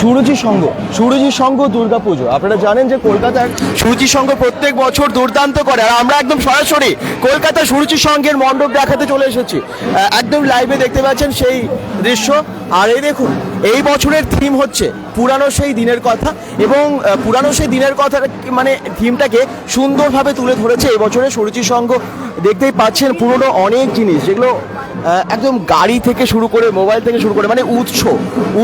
সুরুচি সংঘ সুরুচি সংঘ দুর্গা পুজো। আপনারা জানেন যে কলকাতার সুরুচি সংঘ প্রত্যেক বছর দুর্দান্ত করে। আর আমরা একদম সরাসরি কলকাতা সুরুচি সংঘের মণ্ডপ দেখাতে চলে এসেছি। একদম লাইভে দেখতে পাচ্ছেন সেই দৃশ্য। আর এই দেখুন, এই বছরের থিম হচ্ছে পুরানো সেই দিনের কথা এবং পুরানো সেই দিনের কথা মানে থিমটাকে সুন্দরভাবে তুলে ধরেছে এই বছরের সুরুচি সংঘ দেখতেই পাচ্ছেন পুরনো অনেক জিনিস যেগুলো একদম গাড়ি থেকে শুরু করে, মোবাইল থেকে শুরু করে মানে উৎস।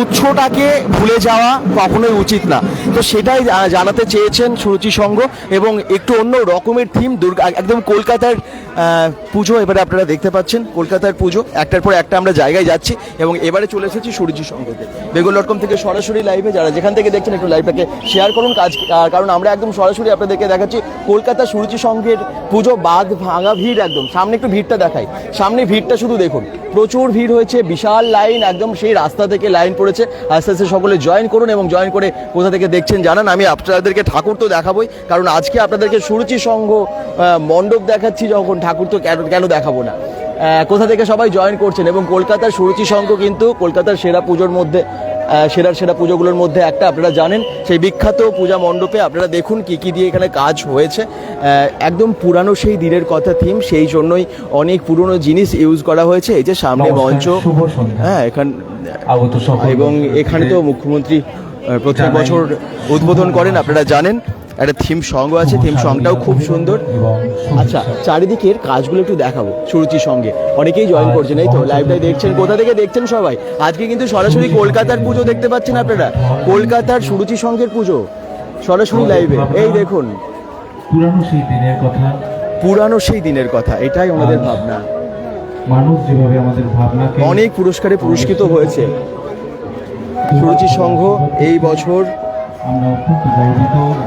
উৎসটাকে ভুলে যাওয়া কখনোই উচিত না। তো সেটাই জানাতে চেয়েছেন সুরুচি সংঘ এবং একটু অন্য রকমের থিম দুর্গা, একদম কলকাতার পুজো, এবারে আপনারা দেখতে পাচ্ছেন কলকাতার পুজো। একটার পর একটা আমরা জায়গায় যাচ্ছি এবং এবারে চলে এসেছি সুরুচি সংঘতে। বেঙ্গল ডট কম থেকে সরাসরি লাইভে যারা যেখান থেকে দেখছেন একটু লাইভটাকে শেয়ার করুন, কাজ কারণ আমরা একদম সরাসরি আপনাদেরকে দেখাচ্ছি কলকাতা সুরুচি সংঘের পুজো বাদ ভাঙা ভিড় একদম। সামনে একটু ভিড়টা দেখাই। সামনে ভিড়টা শুধু দেখুন। প্রচুর ভিড় হয়েছে, বিশাল লাইন, একদম সেই রাস্তা থেকে লাইন পড়েছে। আস্তে আস্তে সকলে জয়েন করুন এবং জয়েন করে কোথা থেকে দেখছেন জানান। আমি আপনাদেরকে ঠাকুর তো দেখাবোই, কারণ আজকে আপনাদেরকে সুরুচি সংঘ মণ্ডপ দেখাচ্ছি যখন ঠাকুর তো কেন কেন দেখাবো না। কোথা থেকে সবাই জয়েন করছেন? এবং কলকাতার সুরুচি সংঘ কিন্তু কলকাতার সেরা পুজোর মধ্যে আহ, সেরা পুজোগুলোর মধ্যে একটা আপনারা জানেন সেই বিখ্যাত পূজা মণ্ডপে আপনারা দেখুন কি কি দিয়ে এখানে কাজ হয়েছে। একদম পুরানো সেই দিনের কথা থিম সেই জন্যই অনেক পুরনো জিনিস ইউজ করা হয়েছে। এই যে সামনে মঞ্চ হ্যাঁ এখান এবং এখানে তো মুখ্যমন্ত্রী প্রত্যেক বছর উদ্বোধন করেন আপনারা জানেন। একটা থিম সঙ্গ আছে থিম সংটাও খুব সুন্দর। আচ্ছা চারিদিকের কাজগুলো একটু দেখাবো সুরুচির সঙ্গে। অনেকেই জয়েন করছেন এই তো লাইভটাই দেখছেন কোথা থেকে দেখছেন সবাই? আজকে কিন্তু সরাসরি কলকাতার পুজো দেখতে পাচ্ছেন আপনারা। কলকাতার সুরুচি সংঘের পুজো সরাসরি লাইভে এই দেখুন। পুরানো সেই দিনের কথা। পুরানো সেই দিনের কথা এটাই ওনাদের ভাবনা। মানুষ যেভাবে আমাদের ভাবনাকে অনেক পুরস্কারে পুরস্কৃত হয়েছে। সুরুচি সংঘ এই বছর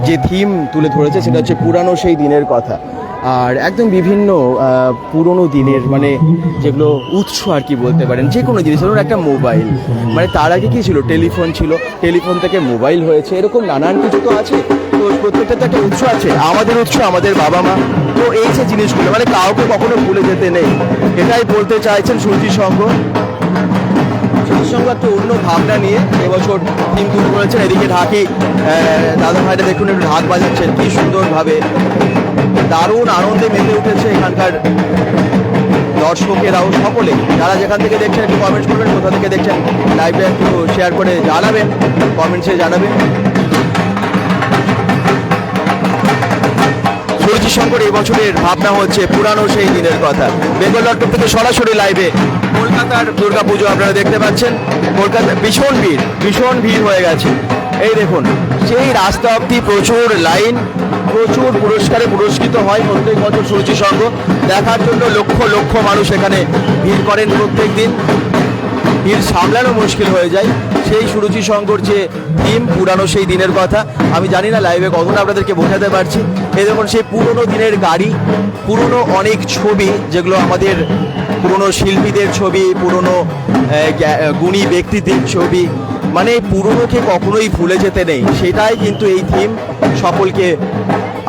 যে থিম তুলে ধরেছে সেটা হচ্ছে পুরানো সেই দিনের কথা। আর একদম বিভিন্ন পুরনো দিনের মানে যেগুলো উৎস আর কি বলতে পারেন যে কোনো জিনিস, ধরুন একটা মোবাইল। মানে তার আগে কি ছিল? টেলিফোন ছিল। টেলিফোন থেকে মোবাইল হয়েছে। এরকম নানান কিছু তো আছে। তো প্রত্যেকটা তো একটা উৎস আছে। আমাদের উৎস, আমাদের বাবা মা। তো এই যে জিনিসগুলো মানে কাউকে কখনো ভুলে যেতে নেই। এটাই বলতে চাইছেন সুরজি সংঘ সঙ্গে একটা অন্য ভাবনা নিয়ে এবছর থিম তুলে করেছেন। এদিকে ঢাকি দাদা ভাইটা দেখুন একটু ঢাক বাজাচ্ছেন, কি সুন্দরভাবে দারুণ আনন্দে মেতে উঠেছে এখানকার দর্শকেরাও সকলে। যারা যেখান থেকে দেখছেন একটু কমেন্টস করবেন, কোথা থেকে দেখছেন লাইভে একটু শেয়ার করে জানাবেন কমেন্টসে জানাবেন। শঙ্কর এই বছরের ভাবনা হচ্ছে পুরানো সেই দিনের কথা। বেঙ্গল ডট থেকে সরাসরি লাইভে কলকাতার দুর্গাপুজো আপনারা দেখতে পাচ্ছেন। কলকাতা ভীষণ ভিড় ভীষণ ভিড় হয়ে গেছে। এই দেখুন, সেই রাস্তা অব্দি প্রচুর লাইন প্রচুর পুরস্কারে পুরস্কৃত হয় প্রত্যেক বছর সুরুচি সংঘ। দেখার জন্য লক্ষ লক্ষ মানুষ এখানে ভিড় করেন প্রত্যেক দিন। ভিড় সামলানো মুশকিল হয়ে যায়। সেই সুরুচি শঙ্কর যে থিম পুরানো সেই দিনের কথা। আমি জানি না লাইভে কতটা আপনাদেরকে বোঝাতে পারছি। এই দেখুন, সেই পুরনো দিনের গাড়ি, পুরনো অনেক ছবি, যেগুলো আমাদের পুরনো শিল্পীদের ছবি, পুরনো গুণী ব্যক্তিদের ছবি মানে পুরনোকে কখনোই ভুলে যেতে নেই। সেটাই কিন্তু এই থিম সকলকে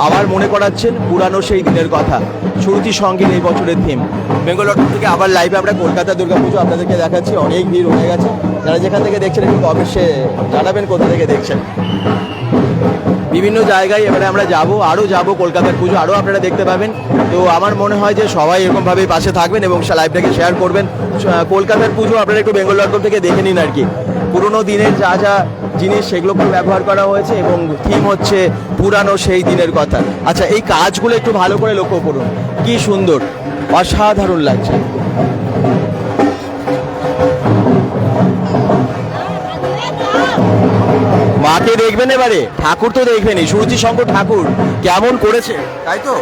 আবার মনে করাচ্ছেন পুরানো সেই দিনের কথা। সুরুচি সংগীত এই বছরের থিম বেঙ্গল ডট থেকে আবার লাইভে আমরা কলকাতা দুর্গাপুজো আপনাদেরকে দেখাচ্ছি। অনেক ভিড় হয়ে গেছে। যারা যেখান থেকে দেখছেন একটু কমেন্টসে জানাবেন কোথা থেকে দেখছেন। বিভিন্ন জায়গায় এবারে আমরা যাব আরও যাব কলকাতার পুজো আরও আপনারা দেখতে পাবেন। তো আমার মনে হয় যে সবাই এরকমভাবেই পাশে থাকবেন এবং সে লাইভটাকে শেয়ার করবেন। কলকাতার পুজো আপনারা একটু বেঙ্গল থেকে দেখে নিন আর কি। পুরোনো দিনের যা যা জিনিস সেগুলোকে ব্যবহার করা হয়েছে এবং থিম হচ্ছে পুরানো সেই দিনের কথা। আচ্ছা এই কাজগুলো একটু ভালো করে লক্ষ্য করুন। কি সুন্দর, অসাধারণ লাগছে। মাকে দেখবেন এবারে? ঠাকুর তো দেখবেনই। সুরুচি শঙ্কর ঠাকুর কেমন করেছে? তাই তো?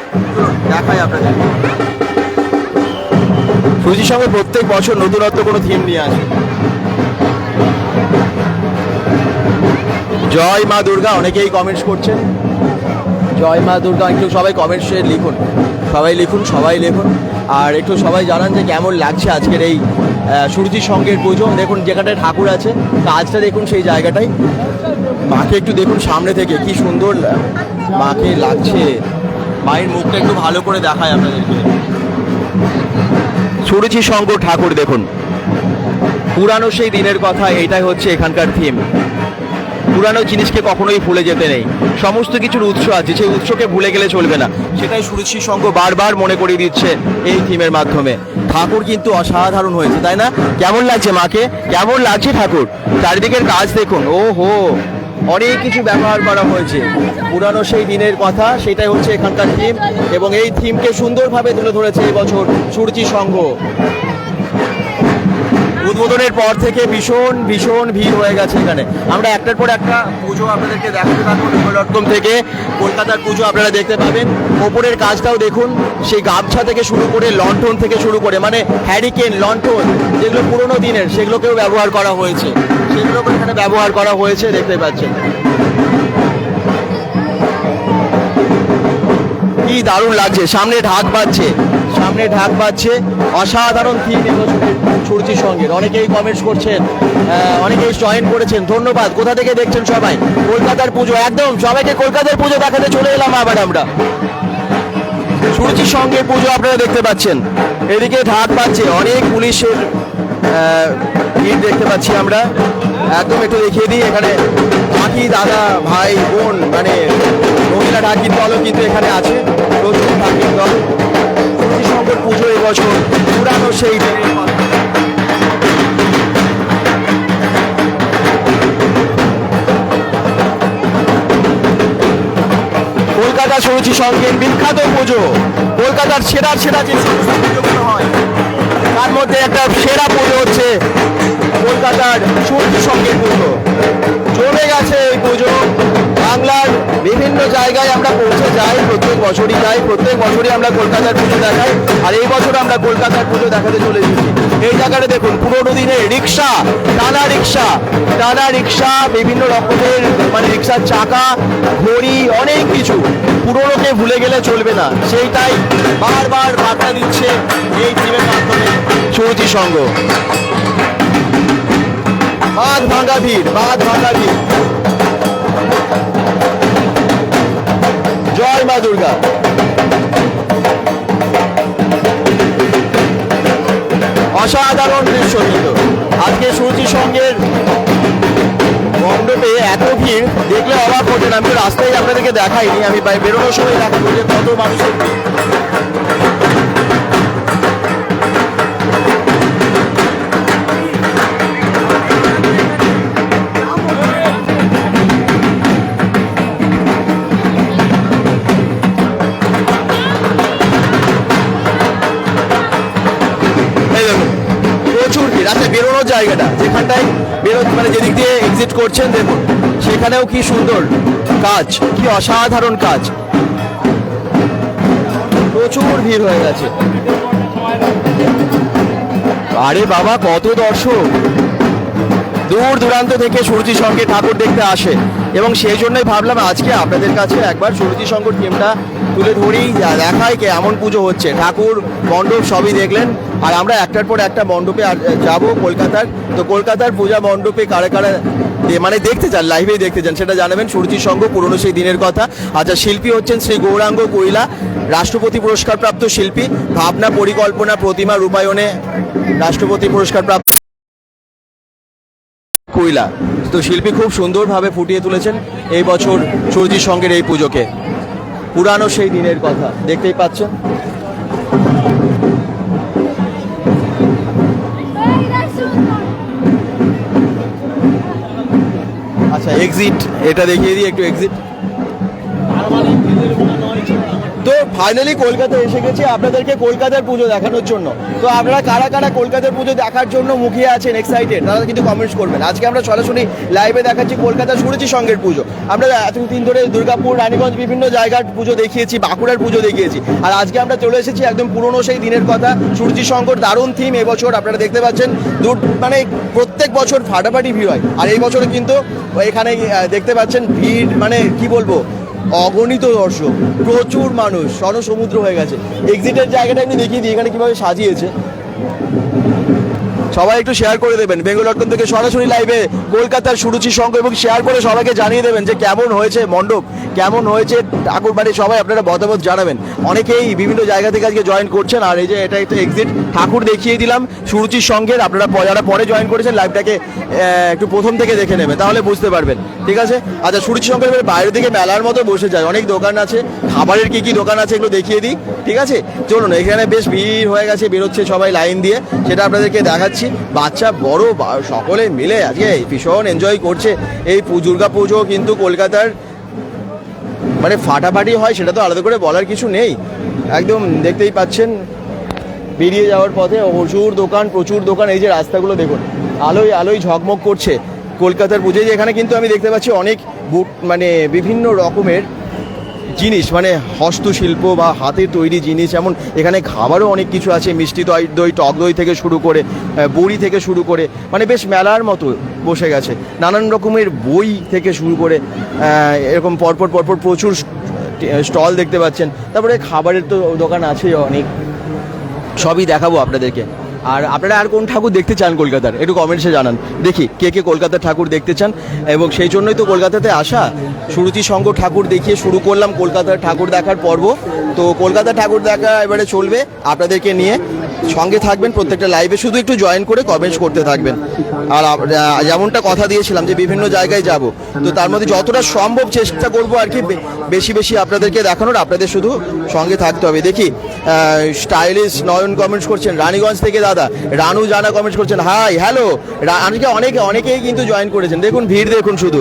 দেখাই আপনাদের। সুরুচি সঙ্গে প্রত্যেক বছর নতুনত্ব কোনো থিম নিয়ে আসে। জয় মা দুর্গা অনেকেই কমেন্টস করছেন। জয় মা দুর্গা একটু সবাই কমেন্টসে লিখুন। সবাই লিখুন সবাই লিখুন। আর একটু সবাই জানান যে কেমন লাগছে আজকের এই আহ, সুরজি সঙ্গের পুজো। দেখুন যেখানটায় ঠাকুর আছে কাজটা দেখুন সেই জায়গাটাই। মাকে একটু দেখুন সামনে থেকে কি সুন্দর মাকে লাগছে। মায়ের মুখটা একটু ভালো করে দেখায় আপনাদেরকে। সুরুচি শঙ্কর ঠাকুর দেখুন। পুরানো সেই দিনের কথা এটাই হচ্ছে এখানকার থিম পুরানো জিনিসকে কখনোই ভুলে যেতে নেই। সমস্ত কিছুর উৎস আছে, সেই উৎসকে ভুলে গেলে চলবে না। সেটাই সুরুচি সংঘ বারবার মনে করিয়ে দিচ্ছে এই থিমের মাধ্যমে। ঠাকুর কিন্তু অসাধারণ হয়েছে, তাই না? কেমন লাগছে মাকে? কেমন লাগছে ঠাকুর? চারিদিকের কাজ দেখুন ও হো অনেক কিছু ব্যবহার করা হয়েছে। পুরানো সেই দিনের কথা, সেটাই হচ্ছে এখানকার থিম এবং এই থিমকে সুন্দরভাবে তুলে ধরেছে এবছর সুরচি সংঘ। উদ্বোধনের পর থেকে ভীষণ ভীষণ ভিড় হয়ে গেছে এখানে। আমরা একটার পর একটা পুজো আপনাদেরকে দেখাতে থাকব ডট থেকে। কলকাতার পুজো আপনারা দেখতে পাবেন। ওপরের কাজটাও দেখুন, সেই গামছা থেকে শুরু করে লন্ঠন থেকে শুরু করে মানে হ্যারিকেন লন্ঠন যেগুলো পুরোনো দিনের, সেগুলোকেও ব্যবহার করা হয়েছে। সেগুলোকে এখানে ব্যবহার করা হয়েছে, দেখতে পাচ্ছেন। কি দারুণ লাগছে, সামনে ঢাক বাজছে। সামনে ঢাক বাজছে। অসাধারণ থিম সূর্যির সঙ্গে অনেকেই কমেন্টস করছেন অনেকেই জয়েন করেছেন। ধন্যবাদ। কোথা থেকে দেখছেন সবাই? কলকাতার পুজো, একদম। সবাইকে কলকাতার পুজো দেখাতে চলে এলাম আবার আমরা। সূর্যির সঙ্গে পুজো আপনারা দেখতে পাচ্ছেন। এদিকে ঢাক বাজছে। অনেক পুলিশের ভিড় দেখতে পাচ্ছি আমরা। একদম একটু দেখিয়ে দিই, এখানে কাকি দাদা, ভাই, বোন মানে মহিলা দলও কিন্তু এখানে আছে। সেই কলকাতা সরুচি সঙ্গের বিখ্যাত পুজো। কলকাতার সেরা সেরা যে হয়, তার মধ্যে একটা সেরা পুজো হচ্ছে কলকাতার সূর্যি সঙ্গে পুজো। জমে গেছে এই পুজো। বাংলার বিভিন্ন জায়গায় আমরা পৌঁছে যাই বছরই যাই প্রত্যেক বছরই আমরা কলকাতার পুজো দেখাই, আর এই বছর আমরা কলকাতার পুজো দেখাতে চলে এসেছি। এই জায়গাটা দেখুন, পুরোনো দিনে রিক্সা, টানা রিক্সা টানা রিক্সা, বিভিন্ন রকমের মানে রিক্সার চাকা, ঘড়ি, অনেক কিছু। পুরোনোকে ভুলে গেলে চলবে না, সেইটাই বারবার বার্তা দিচ্ছে এই টিমের মাধ্যমে সুরুচি সঙ্গ বাঁধ ভাঙা ভিড়, বাঁধ ভাঙা ভিড়। মা দুর্গা। অসাধারণ দৃশ্য কিন্তু। আজকে সূর্যি সঙ্গের মণ্ডপে এত ভিড়, দেখলে অবাক হতেন আমি রাস্তায় আপনাদেরকে দেখাইনি, আমি বেরোনোর সময় দেখা কত মানুষের জায়গাটা, যেখানটায় বেরো মানে যেদিক দিয়ে এক্সিট করছেন, দেখুন, সেখানেও কি সুন্দর কাজ, কি অসাধারণ কাজ। প্রচুর ভিড় হয়ে গেছে। আরে বাবা, কত দর্শক! দূর দূরান্ত থেকে সুরজি সঙ্গে ঠাকুর দেখতে আসে। এবং সেই জন্যই ভাবলাম আজকে আপনাদের কাছে একবার সুরজি সঙ্গর টিমটা তুলে ধরি দেখায় কে এমন পুজো হচ্ছে। ঠাকুর, মণ্ডপ সবই দেখলেন। আর আমরা একটার পর একটা মণ্ডপে যাব কলকাতার। তো কলকাতার পূজা মণ্ডপে কারা কারা মানে দেখতে চান লাইভেই দেখতে চান, সেটা জানাবেন সুরজি সঙ্গ পুরনো সেই দিনের কথা। আচ্ছা শিল্পী হচ্ছেন শ্রী গৌরাঙ্গ কৈলা রাষ্ট্রপতি পুরস্কার প্রাপ্ত শিল্পী, ভাবনা পরিকল্পনা প্রতিমা রূপায়ণে রাষ্ট্রপতি পুরস্কার প্রাপ্ত কইলা। তো শিল্পী খুব সুন্দরভাবে ফুটিয়ে তুলেছেন এই বছর সুরজির সঙ্গের এই পুজোকে। পুরানো সেই দিনের কথা। দেখতেই পাচ্ছেন? আচ্ছা এক্সিট এটা দেখিয়ে দিই একটু এক্সিট ফাইনালি কলকাতা এসে গেছি, আপনাদেরকে কলকাতার পুজো দেখানোর জন্য। তো আপনারা কারা কারা কলকাতার পুজো দেখার জন্য মুখিয়ে আছেন এক্সাইটেড তারা কিন্তু কমেন্টস করবেন। আজকে আমরা সরাসরি লাইভে দেখাচ্ছি কলকাতা সুরুচি সঙ্গের পুজো। আমরা এতদিন ধরে দুর্গাপুর, রানীগঞ্জ বিভিন্ন জায়গার পুজো দেখিয়েছি, বাঁকুড়ার পুজো দেখিয়েছি। আর আজকে আমরা চলে এসেছি একদম পুরনো সেই দিনের কথা, সূর্যি শঙ্কর দারুণ থিম এবছর আপনারা দেখতে পাচ্ছেন। দূর মানে প্রত্যেক বছর ফাটাফাটি ভিড় হয়। আর এই বছরে কিন্তু এখানে দেখতে পাচ্ছেন ভিড় মানে কি বলব? অগণিত দর্শক, প্রচুর মানুষ সমুদ্র হয়ে গেছে। এক্সিটের জায়গাটা আমি দেখিয়ে দিই, এখানে কীভাবে সাজিয়েছে। সবাই একটু শেয়ার করে দেবেন। বেঙ্গল ডট থেকে সরাসরি লাইভে কলকাতার সুরুচি সংঘ এবং শেয়ার করে সবাইকে জানিয়ে দেবেন যে কেমন হয়েছে মণ্ডপ, কেমন হয়েছে ঠাকুর বাড়ি সবাই আপনারা মতামত জানাবেন। অনেকেই বিভিন্ন জায়গা থেকে আজকে জয়েন করছেন, আর এই যে এটা একটা এক্সিট ঠাকুর দেখিয়ে দিলাম সুরুচির সঙ্গের আপনারা যারা পরে জয়েন করেছেন লাইভটাকে একটু প্রথম থেকে দেখে নেবেন তাহলে বুঝতে পারবেন। ঠিক আছে? আচ্ছা সুরুচি এবার বাইরে থেকে মেলার মতো বসে যায়, অনেক দোকান আছে, খাবারের কি কি দোকান আছে এগুলো দেখিয়ে দিই, ঠিক আছে? চলুন, এখানে বেশ ভিড় হয়ে গেছে, বেরোচ্ছে সবাই লাইন দিয়ে, সেটা আপনাদেরকে দেখাচ্ছি। বাচ্চা, বড় সকলে মিলে আজকে ভীষণ এনজয় করছে। এই দুর্গা পুজো কিন্তু কলকাতার মানে ফাটাফাটি হয়, সেটা তো আলাদা করে বলার কিছু নেই। একদম দেখতেই পাচ্ছেন, বেরিয়ে যাওয়ার পথে প্রচুর দোকান প্রচুর দোকান। এই যে রাস্তাগুলো দেখুন, আলোয় আলোয় ঝকমক করছে কলকাতার পুজোয় এখানে কিন্তু আমি দেখতে পাচ্ছি অনেক বুট মানে বিভিন্ন রকমের জিনিস মানে হস্তশিল্প বা হাতের তৈরি জিনিস যেমন এখানে খাবারও অনেক কিছু আছে, মিষ্টি দই দই, টক দই থেকে শুরু করে বড়ি থেকে শুরু করে মানে বেশ মেলার মতো বসে গেছে। নানান রকমের বই থেকে শুরু করে এরকম পরপর পরপর প্রচুর স্টল দেখতে পাচ্ছেন। তারপরে খাবারের তো দোকান আছেই অনেক। সবই দেখাবো আপনাদেরকে। আর আপনারা আর কোন ঠাকুর দেখতে চান কলকাতার, একটু কমেন্টসে জানান। দেখি, কে কে কলকাতার ঠাকুর দেখতে চান, এবং সেই জন্যই তো কলকাতাতে আসা। সুরুচি সংঘ ঠাকুর দেখিয়ে শুরু করলাম কলকাতার ঠাকুর দেখার পর্ব। তো কলকাতার ঠাকুর দেখা এবারে চলবে আপনাদেরকে নিয়ে। সঙ্গে থাকবেন প্রত্যেকটা লাইভে শুধু একটু জয়েন করে কমেন্টস করতে থাকবেন। আর যেমনটা কথা দিয়েছিলাম যে বিভিন্ন জায়গায় যাব, তো তার মধ্যে যতটা সম্ভব চেষ্টা করব আর কি বেশি বেশি আপনাদেরকে দেখানোর, আপনাদের শুধু সঙ্গে থাকতে হবে। দেখি স্টাইলিশ নয়ন কমেন্টস করছেন, রানীগঞ্জ থেকে দাদা রানু জানা কমেন্টস করছেন হাই হ্যালো আজকে অনেকে, অনেকেই কিন্তু জয়েন করেছেন। দেখুন, ভিড় দেখুন শুধু।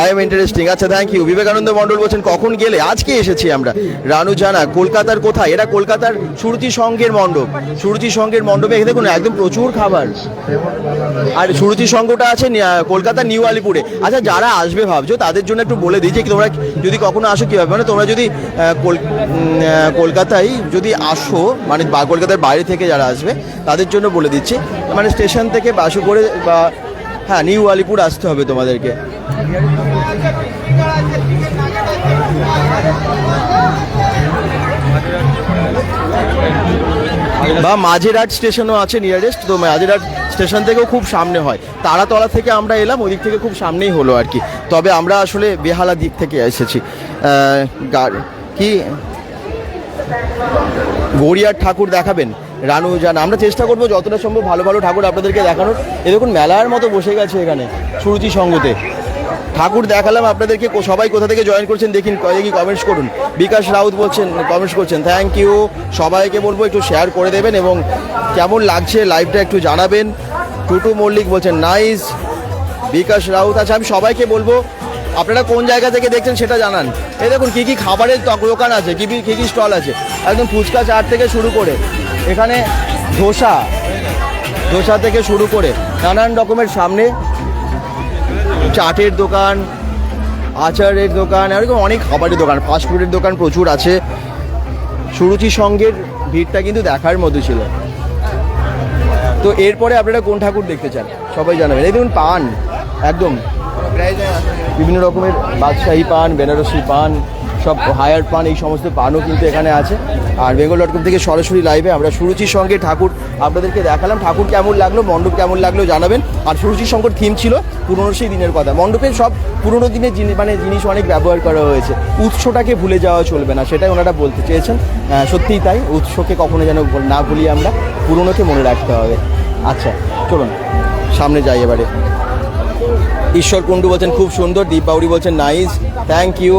আই এম ইন্টারেস্টিং আচ্ছা থ্যাংক ইউ বিবেকানন্দ মণ্ডল বলছেন, কখন গেলে? আজকে এসেছি আমরা। রানু জানা, কলকাতার কোথায়? এটা কলকাতার সুরতি সংঘের মণ্ডপ। সুরতি সংঘের মণ্ডপে দেখুন, একদম প্রচুর খাবার। আর সুরুচি সংঘটা আছে কলকাতা নিউ আলিপুরে। আচ্ছা যারা আসবে, ভাবছ, তাদের জন্য একটু বলে দিই যে তোমরা যদি কখনো আসো, কীভাবে? মানে তোমরা যদি কলকাতায় যদি আসো মানে কলকাতার বাইরে থেকে যারা আসবে তাদের জন্য বলে দিচ্ছি। মানে স্টেশন থেকে বাসে করে বা হ্যাঁ নিউ আলিপুর আসতে হবে তোমাদেরকে। বা মাঝেরহাট স্টেশনও আছে নিয়ারেস্ট তো মাঝেরহাট স্টেশন থেকেও খুব সামনে হয়। তারাতলা থেকে আমরা এলাম, ওদিক থেকে খুব সামনেই হলো আর কি। তবে আমরা আসলে বেহালা দিক থেকে এসেছি। কি? গড়িয়ার ঠাকুর দেখাবেন? রানু জান, আমরা চেষ্টা করব যতটা সম্ভব ভালো ভালো ঠাকুর আপনাদেরকে দেখানোর। এ দেখুন, মেলার মতো বসে গেছে এখানে সুরুচি সঙ্গতে। ঠাকুর দেখালাম আপনাদেরকে সবাই কোথা থেকে জয়েন করছেন দেখিন দেখি কমেন্টস করুন। বিকাশ রাউত বলছেন কমেন্টস করছেন থ্যাংক ইউ সবাইকে বলব, একটু শেয়ার করে দেবেন এবং কেমন লাগছে লাইভটা একটু জানাবেন। টুটু মল্লিক বলছেন নাইস বিকাশ রাউত আচ্ছা আমি সবাইকে বলব, আপনারা কোন জায়গা থেকে দেখছেন সেটা জানান। এই দেখুন, কী কী খাবারের দোকান আছে, কী কী কী স্টল আছে। একদম ফুচকা চাট থেকে শুরু করে এখানে ধোসা ধোসা থেকে শুরু করে নানান রকমের সামনে চাটের দোকান, আচারের দোকান এরকম অনেক খাবারের দোকান ফাস্টফুডের দোকান প্রচুর আছে। সুরুচি সঙ্গের ভিড়টা কিন্তু দেখার মতো ছিল। তো এরপরে আপনারা কোন ঠাকুর দেখতে চান? সবাই জানাবেন। এই দেখুন, পান, একদম। বিভিন্ন রকমের বাদশাহী পান, বেনারসি পান সব হায়ার পান এই সমস্ত পানও কিন্তু এখানে আছে। আর বেঙ্গল ডট কম থেকে সরাসরি লাইভে আমরা সুরুচির সঙ্গে ঠাকুর আপনাদেরকে দেখালাম। ঠাকুর কেমন লাগল, মণ্ডপ কেমন লাগল জানাবেন। আর সুরুচির সঙ্গের থিম ছিল পুরনো সেই দিনের কথা। মণ্ডপের সব পুরনো দিনের জিনিস মানে জিনিস অনেক ব্যবহার করা হয়েছে। উৎসটাকে ভুলে যাওয়া চলবে না, সেটাই ওনারা বলতে চেয়েছেন। সত্যিই তাই, উৎসকে কখনো যেন না ভুলি আমরা পুরনোকে মনে রাখতে হবে। আচ্ছা চলুন, সামনে যাই এবারে। ঈশ্বর কুণ্ডু বলছেন, খুব সুন্দর। দীপ বাউরি বলছেন, নাইস। থ্যাংক ইউ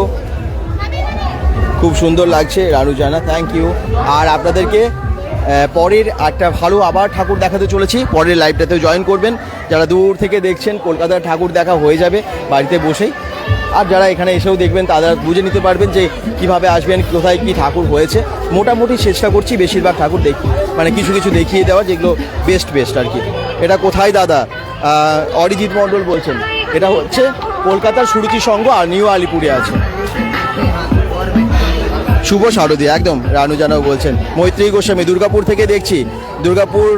খুব সুন্দর লাগছে, রানু জানা থ্যাংক ইউ আর আপনাদেরকে পরের একটা ভালো আবার ঠাকুর দেখাতে চলেছি, পরের লাইভটাতেও জয়েন করবেন। যারা দূর থেকে দেখছেন, কলকাতার ঠাকুর দেখা হয়ে যাবে বাড়িতে বসেই। আর যারা এখানে এসেও দেখবেন, তারা বুঝে নিতে পারবেন যে কীভাবে আসবেন, কোথায় কি ঠাকুর হয়েছে। মোটামুটি চেষ্টা করছি বেশিরভাগ ঠাকুর দেখি মানে কিছু কিছু দেখিয়ে দেওয়া যেগুলো বেস্ট বেস্ট আর কি। এটা কোথায় দাদা? অরিজিৎ মণ্ডল বলছেন। এটা হচ্ছে কলকাতার সুরুচি সংঘ আর নিউ আলিপুরে আছে। শুভ শারদী, একদম, রানু জানাও বলছেন। মৈত্রী গোস্বামী, দুর্গাপুর থেকে দেখছি। দুর্গাপুর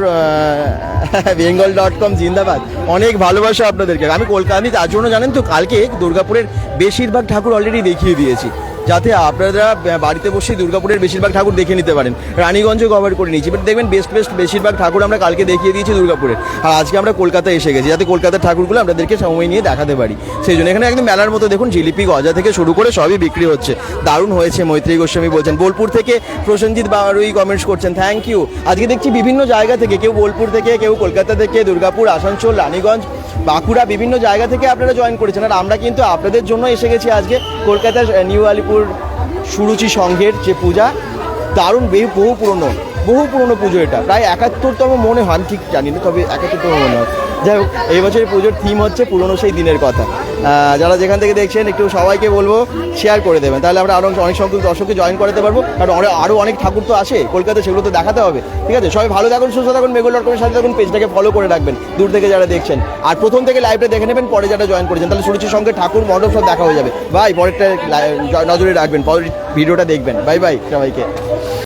বেঙ্গল ডট কম, জিন্দাবাদ। অনেক ভালোবাসা আপনাদেরকে। আমি কলকাতা তার জন্য জানেন তো, কালকে দুর্গাপুরের বেশিরভাগ ঠাকুর অলরেডি দেখিয়ে দিয়েছি। যাতে আপনারা বাড়িতে বসে দুর্গাপুরের বেশিরভাগ ঠাকুর দেখে নিতে পারেন। রানীগঞ্জে কভার করে নিয়েছি এবার দেখবেন বেস্ট বেস্ট বেশিরভাগ ঠাকুর আমরা কালকে দেখিয়ে দিয়েছি দুর্গাপুরের আর আজকে আমরা কলকাতায় এসে গেছি, যাতে কলকাতার ঠাকুরগুলো আপনাদেরকে সময় নিয়ে দেখাতে পারি। সেই জন্য এখানে একদম মেলার মতো দেখুন, জিলিপি, গজা থেকে শুরু করে সবই বিক্রি হচ্ছে। দারুণ হয়েছে, মৈত্রী গোস্বামী বলছেন। বোলপুর থেকে প্রসেনজিৎ বারুই কমেন্টস করছেন থ্যাংক ইউ আজকে দেখছি বিভিন্ন জায়গা থেকে, কেউ বোলপুর থেকে, কেউ কলকাতা থেকে, দুর্গাপুর, আসানসোল, রানীগঞ্জ, বাঁকুড়া বিভিন্ন জায়গা থেকে আপনারা জয়েন করেছেন। আর আমরা কিন্তু আপনাদের জন্য এসে গেছি আজকে কলকাতার নিউ আলিপুর সুরুচি সংঘের যে পূজা, দারুণ বহু বহু পুরনো বহু পুরনো পুজো এটা। প্রায় একাত্তরতম মনে হয় ঠিক জানি না, তবে একাত্তরতম মনে হয়। যাই হোক, এই বছরের পুজোর থিম হচ্ছে পুরনো সেই দিনের কথা। যারা যেখান থেকে দেখছেন, একটু সবাইকে বলব শেয়ার করে দেবেন। তাহলে আমরা আরও অনেক সংখ্যক দর্শককে জয়েন করাতে পারব। কারণ আরও অনেক ঠাকুর তো আছে, কলকাতায় সেগুলো তো দেখাতে হবে। ঠিক আছে? সবাই ভালো থাকুন, সুস্থ থাকুন মেগুল ডট কমের সাথে থাকুন, পেজটাকে ফলো করে রাখবেন, দূর থেকে যারা দেখছেন। আর প্রথম থেকে লাইভটা দেখে নেবেন, পরে যারা জয়েন করেছেন, তাহলে সুরুচির সঙ্গে ঠাকুর মণ্ডপ সব দেখা হয়ে যাবে। ভাই, পরেরটা নজরে রাখবেন, পরের ভিডিওটা দেখবেন। বাই বাই সবাইকে।